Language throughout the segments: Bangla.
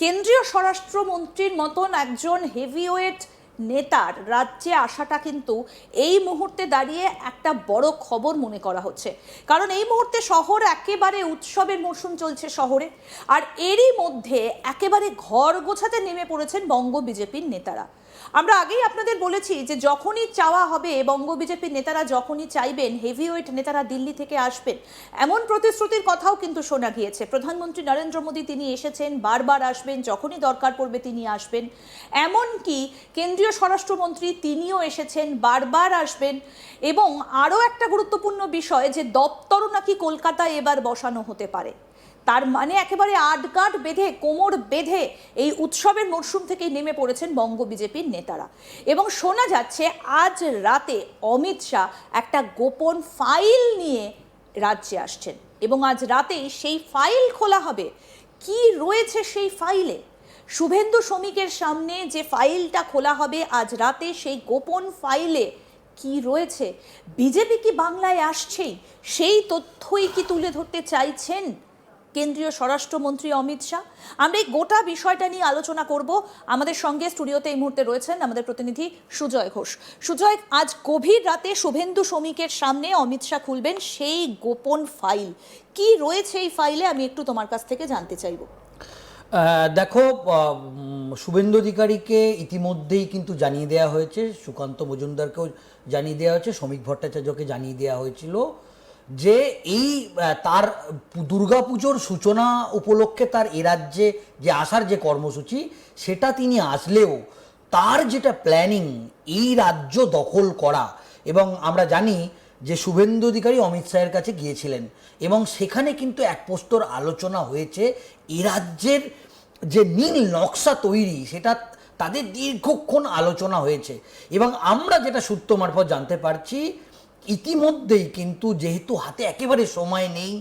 কেন্দ্রীয় স্বরাষ্ট্রমন্ত্রীর মতন একজন হেভিওয়েট নেতার রাজ্যে আসাটা কিন্তু এই মুহূর্তে দাঁড়িয়ে একটা বড় খবর মনে করা হচ্ছে। কারণ এই মুহূর্তে শহর একেবারে উৎসবের মরশুম চলছে শহরে। আর এরই মধ্যে একেবারে ঘর গোছাতে নেমে পড়েছেন বঙ্গ বিজেপির নেতারা। আমরা আগেই আপনাদের বলেছি যে যখনই চাওয়া হবে, বঙ্গ বিজেপির নেতারা যখনই চাইবেন হেভিওয়েট নেতারা দিল্লি থেকে আসবেন, এমন প্রতিশ্রুতির কথাও কিন্তু শোনা গিয়েছে। প্রধানমন্ত্রী নরেন্দ্র মোদী তিনি এসেছেন, বারবার আসবেন, যখনই দরকার পড়বে তিনি আসবেন। এমনকি কেন্দ্রীয় স্বরাষ্ট্রমন্ত্রী তিনিও এসেছেন, বারবার আসবেন এবং আরও একটা গুরুত্বপূর্ণ বিষয় যে দপ্তরও নাকি কলকাতায় এবার বসানো হতে পারে। তার মানে একেবারে আটগাঁট বেঁধে, কোমর বেঁধে এই উৎসবের মরশুম থেকেই নেমে পড়েছেন বঙ্গ বিজেপির নেতারা। এবং শোনা যাচ্ছে আজ রাতে অমিত শাহ একটা গোপন ফাইল নিয়ে রাজ্যে আসছেন। এবং আজ রাতেই সেই ফাইল খোলা হবে। কি রয়েছে সেই ফাইলে? শুভেন্দু শ্রমিকের সামনে যে ফাইলটা খোলা হবে আজ রাতে, সেই গোপন ফাইলে কি রয়েছে? বিজেপি কি বাংলায় আসছেই? সেই তথ্যই কি তুলে ধরতে চাইছেন কেন্দ্রীয় স্বরাষ্ট্রমন্ত্রী অমিত শাহ? আমরা এই গোটা বিষয়টা নিয়ে আলোচনা করব। আমাদের সঙ্গে স্টুডিওতে এই মুহূর্তে রয়েছেন আমাদের প্রতিনিধি সুজয় ঘোষ। সুজয়, আজ গভীর রাতে শুভেন্দু শ্রমিকের সামনে অমিত শাহ খুলবেন সেই গোপন ফাইল। কি রয়েছে এই ফাইলে? আমি একটু তোমার কাছ থেকে জানতে চাইব। দেখো শুভেন্দু অধিকারীকে ইতিমধ্যেই কিন্তু জানিয়ে দেওয়া হয়েছে, সুকান্ত মজুমদারকেও জানিয়ে দেওয়া হয়েছে, শ্রমিক ভট্টাচার্যকে জানিয়ে দেওয়া হয়েছিল যে এই তার দুর্গাপুজোর সূচনা উপলক্ষে তার এ রাজ্যে যে আসার যে কর্মসূচি, সেটা তিনি আসলেও তার যেটা প্ল্যানিং এই রাজ্য দখল করা এবং আমরা জানি যে শুভেন্দু অধিকারী অমিত শাহের কাছে গিয়েছিলেন। এবং সেখানে কিন্তু এক পোস্তর আলোচনা হয়েছে, এ রাজ্যের যে নীল নকশা তৈরি, সেটা তাদের দীর্ঘক্ষণ আলোচনা হয়েছে। এবং আমরা যেটা সূত্র মারফত জানতে পারছি, ইতিমধ্যেই কিন্তু যেহেতু হাতে একেবারে সময় নেই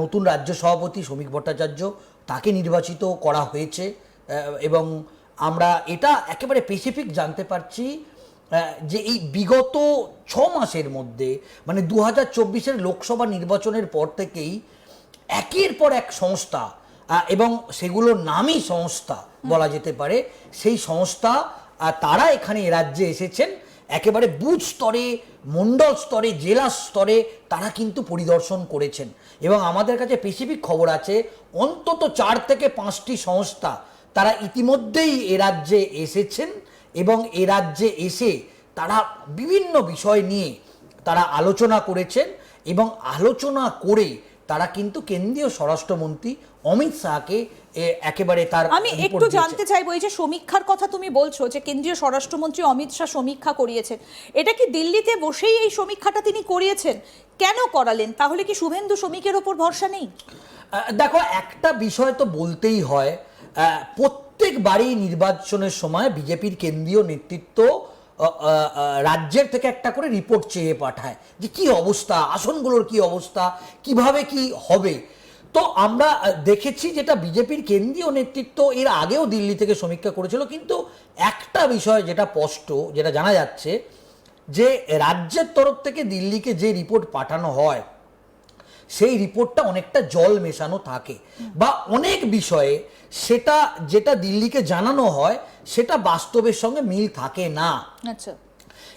নতুন রাজ্য সভাপতি শ্রমিক ভট্টাচার্য, তাকে নির্বাচিত করা হয়েছে এবং আমরা এটা একেবারে স্পেসিফিক জানতে পারছি। যে এই বিগত ছ মাসের মধ্যে মানে দু হাজার চব্বিশের লোকসভা নির্বাচনের পর থেকেই একের পর এক সংস্থা এবং সেগুলোর নামই সংস্থা বলা যেতে পারে, সেই সংস্থা তারা এখানে রাজ্যে এসেছেন। একেবারে বুথ স্তরে, মণ্ডল স্তরে, জেলা স্তরে তারা কিন্তু পরিদর্শন করেছেন। এবং আমাদের কাছে স্পেসিফিক খবর আছে, অন্তত চার থেকে পাঁচটি সংস্থা তারা ইতিমধ্যেই এ রাজ্যে এসেছেন। এবং এ রাজ্যে এসে তারা বিভিন্ন বিষয় নিয়ে তারা আলোচনা করেছেন এবং আলোচনা করে তারা কিন্তু কেন্দ্রীয় স্বরাষ্ট্রমন্ত্রী অমিত শাহকে একেবারে তার আমি একটু জানতে চাইব এই যে সমীক্ষার কথা তুমি বলছো যে কেন্দ্রীয় স্বরাষ্ট্রমন্ত্রী অমিত শাহ সমীক্ষা করিয়েছেন এটা কি দিল্লিতে বসেই এই সমীক্ষাটা তিনি করিয়েছেন? কেন করালেন? তাহলে কি শুভেন্দু শ্রমিকের ওপর ভরসা নেই? দেখো একটা বিষয় তো বলতেই হয় আহ, প্রত্যেকবারই নির্বাচনের সময় বিজেপির কেন্দ্রীয় নেতৃত্ব রাজ্যের থেকে একটা করে রিপোর্ট চেয়ে পাঠায় যে কি অবস্থা, আসনগুলোর কি অবস্থা, কীভাবে কি হবে। তো আমরা দেখেছি যেটা বিজেপির কেন্দ্রীয় নেতৃত্ব এর আগেও দিল্লি থেকে সমীক্ষা করেছিল, কিন্তু একটা বিষয় যেটা স্পষ্ট, যেটা জানা যাচ্ছে যে রাজ্যের তরফ থেকে দিল্লিকে যে রিপোর্ট পাঠানো হয় সেই রিপোর্টটা অনেকটা জল মেশানো থাকে। বা অনেক বিষয়ে সেটা যেটা দিল্লিকে জানানো হয় সেটা বাস্তবের সঙ্গে মিল থাকে না। আচ্ছা।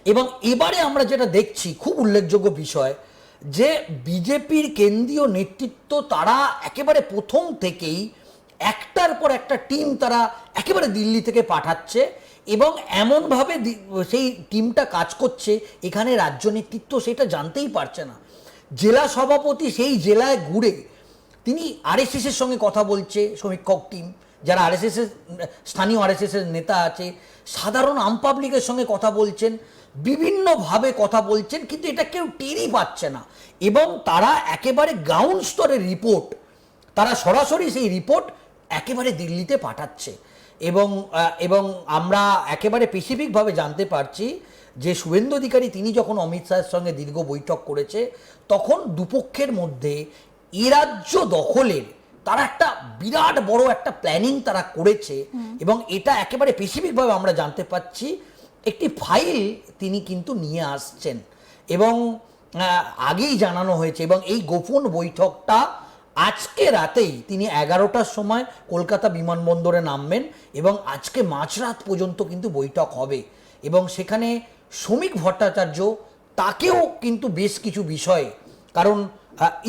এবং এবারে আমরা যেটা দেখছি খুব উল্লেখযোগ্য বিষয় যে বিজেপির কেন্দ্রীয় নেতৃত্ব তারা একেবারে প্রথম থেকেই একটার পর একটা টিম তারা একেবারে দিল্লি থেকে পাঠাচ্ছে এবং এমনভাবে সেই টিমটা কাজ করছে এখানে রাজ্য নেতৃত্ব সেটা জানতেই পারছে না। জেলা সভাপতি সেই জেলায় ঘুরে তিনি আরএসএস এর সঙ্গে কথা বলছে, সমীক্ষক টিম যারা আরএসএস এর স্থানীয় আরএসএস এর নেতা আছে, সাধারণ আম পাবলিকের সঙ্গে কথা বলছেন, বিভিন্নভাবে কথা বলছেন, কিন্তু এটা কেউ টেরই পাচ্ছে না। এবং তারা একেবারে গ্রাউন্ড স্তরের রিপোর্ট তারা সরাসরি সেই রিপোর্ট একেবারে দিল্লিতে পাঠাচ্ছে। এবং এবং আমরা একেবারে স্পেসিফিকভাবে জানতে পারছি যে শুভেন্দু অধিকারী তিনি যখন অমিত শাহের সঙ্গে দীর্ঘ বৈঠক করেছে তখন দুপক্ষের মধ্যে এ রাজ্য দখলের তারা একটা বিরাট বড় একটা প্ল্যানিং তারা করেছে এবং এটা একেবারে স্পেসিফিকভাবে আমরা জানতে পাচ্ছি একটি ফাইল তিনি কিন্তু নিয়ে আসছেন এবং আগেই জানানো হয়েছে এবং এই গোপন বৈঠকটা আজকে রাতেই তিনি এগারোটার সময় কলকাতা বিমানবন্দরে নামবেন এবং আজকে মাঝরাত পর্যন্ত কিন্তু বৈঠক হবে এবং সেখানে শ্রমিক ভট্টাচার্য, তাকেও কিন্তু বেশ কিছু বিষয়ে, কারণ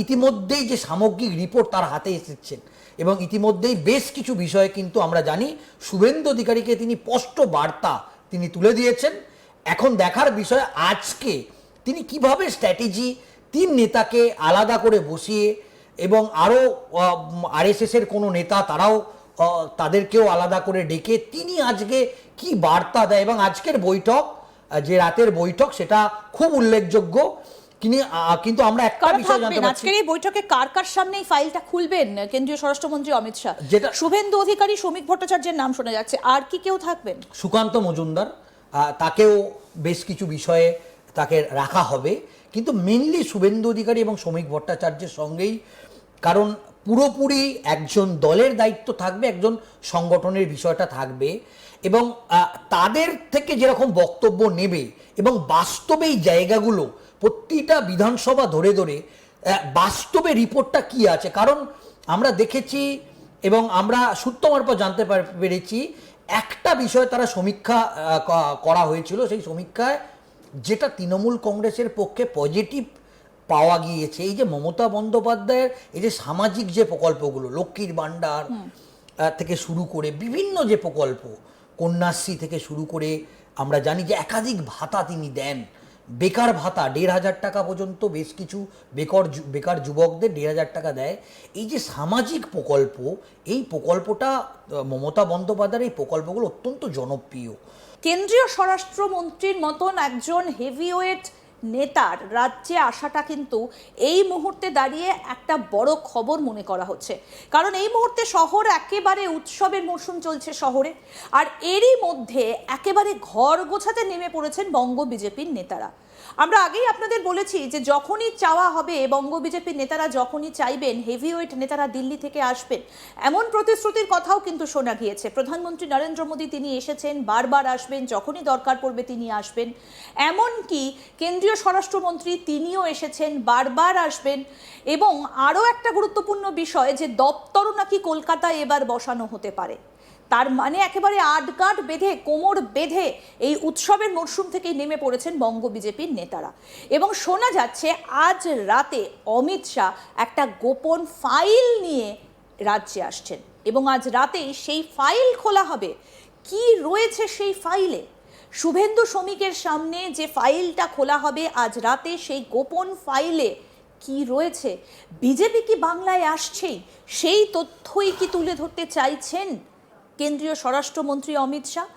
ইতিমধ্যেই যে সামগ্রিক রিপোর্ট তার হাতে এসেছেন এবং ইতিমধ্যেই বেশ কিছু বিষয়ে কিন্তু আমরা জানি, শুভেন্দু অধিকারীকে তিনি স্পষ্ট বার্তা তিনি তুলে দিয়েছেন। এখন দেখার বিষয়, আজকে তিনি কীভাবে স্ট্র্যাটেজি তিন নেতাকে আলাদা করে বসিয়ে এবং আরও আরএসএসের কোনো নেতা তারাও তাদেরকেও আলাদা করে ডেকে তিনি আজকে কি বার্তা দেয় এবং আজকের বৈঠক যে রাতের বৈঠক সেটা খুব উল্লেখযোগ্য। কিন্তু আমরা একটা বিষয় জানতে পারছি। আজকের এই বৈঠকে কার কার সামনে এই ফাইলটা খুলবেন? কেন্দ্রীয় স্বরাষ্ট্রমন্ত্রী অমিত শাহ। যেটা- শুভেন্দু অধিকারী শ্রমিক ভট্টাচার্যের নাম শোনা যাচ্ছে। আর কি কেউ থাকবেন? সুকান্ত মজুমদার আহ, তাকেও বেশ কিছু বিষয়ে তাকে রাখা হবে। কিন্তু মেনলি শুভেন্দু অধিকারী এবং শ্রমিক ভট্টাচার্যের সঙ্গেই কারণ পুরোপুরি একজন দলের দায়িত্ব থাকবে, একজন সংগঠনের বিষয়টা থাকবে এবং তাদের থেকে যেরকম বক্তব্য নেবে এবং বাস্তবে এই জায়গাগুলো প্রতিটা বিধানসভা ধরে ধরে বাস্তবে রিপোর্টটা কি আছে? কারণ আমরা দেখেছি এবং আমরা সূত্র মারফত জানতে পার- পেরেছি, একটা বিষয় তারা সমীক্ষা করা হয়েছিল, সেই সমীক্ষায় যেটা তৃণমূল কংগ্রেসের পক্ষে পজিটিভ পাওয়া গিয়েছে। এই যে মমতা বন্দ্যোপাধ্যায়ের এই যে সামাজিক যে প্রকল্পগুলো লক্ষ্মীর ভাণ্ডার থেকে শুরু করে বিভিন্ন যে প্রকল্প কন্যাশ্রী থেকে শুরু করে আমরা জানি যে একাধিক ভাতা তিনি দেন। বেকার ভাতা দেড় হাজার টাকা পর্যন্ত বেশ কিছু বেকার বেকার যুবকদের দেড় হাজার টাকা দেয়। এই যে সামাজিক প্রকল্প এই প্রকল্পটা মমতা বন্দ্যোপাধ্যায়ের এই প্রকল্পগুলো অত্যন্ত জনপ্রিয়। কেন্দ্রীয় স্বরাষ্ট্রমন্ত্রীর মতন একজন হেভিওয়েট নেতার রাজ্যে আসাটা কিন্তু এই মুহূর্তে দাঁড়িয়ে একটা বড় খবর মনে করা হচ্ছে। কারণ এই মুহূর্তে শহর একেবারে উৎসবের মরশুম চলছে শহরে। আর এরই মধ্যে একেবারে ঘর গোছাতে নেমে পড়েছেন বঙ্গ বিজেপির নেতারা। আমরা আগেই আপনাদের বলেছি যে যখনই চাওয়া হবে, বঙ্গ বিজেপির নেতারা যখনই চাইবেন হেভিওয়েট নেতারা দিল্লি থেকে আসবেন, এমন প্রতিশ্রুতির কথাও কিন্তু শোনা গিয়েছে। প্রধানমন্ত্রী নরেন্দ্র মোদী তিনি এসেছেন, বারবার আসবেন, যখনই দরকার পড়বে তিনি আসবেন। এমনকি কেন্দ্রীয় স্বরাষ্ট্রমন্ত্রী তিনিও এসেছেন, বারবার আসবেন। এবং আরও একটা গুরুত্বপূর্ণ বিষয় যে দপ্তরও নাকি কলকাতায় এবার বসানো হতে পারে। তার মানে একেবারে আটগাঁট বেঁধে, কোমর বেঁধে এই উৎসবের মরশুম থেকেই নেমে পড়েছেন বঙ্গ বিজেপির নেতারা। এবং শোনা যাচ্ছে, আজ রাতে অমিত শাহ একটা গোপন ফাইল নিয়ে রাজ্যে আসছেন। এবং আজ রাতেই সেই ফাইল খোলা হবে। কি রয়েছে সেই ফাইলে? শুভেন্দু শ্রমিকের সামনে যে ফাইলটা খোলা হবে আজ রাতে সেই গোপন ফাইলে কি রয়েছে? বিজেপি কি বাংলায় আসছেই? সেই তথ্যই কি তুলে ধরতে চাইছেন কেন্দ্রীয় স্বরাষ্ট্রমন্ত্রী অমিত শাহ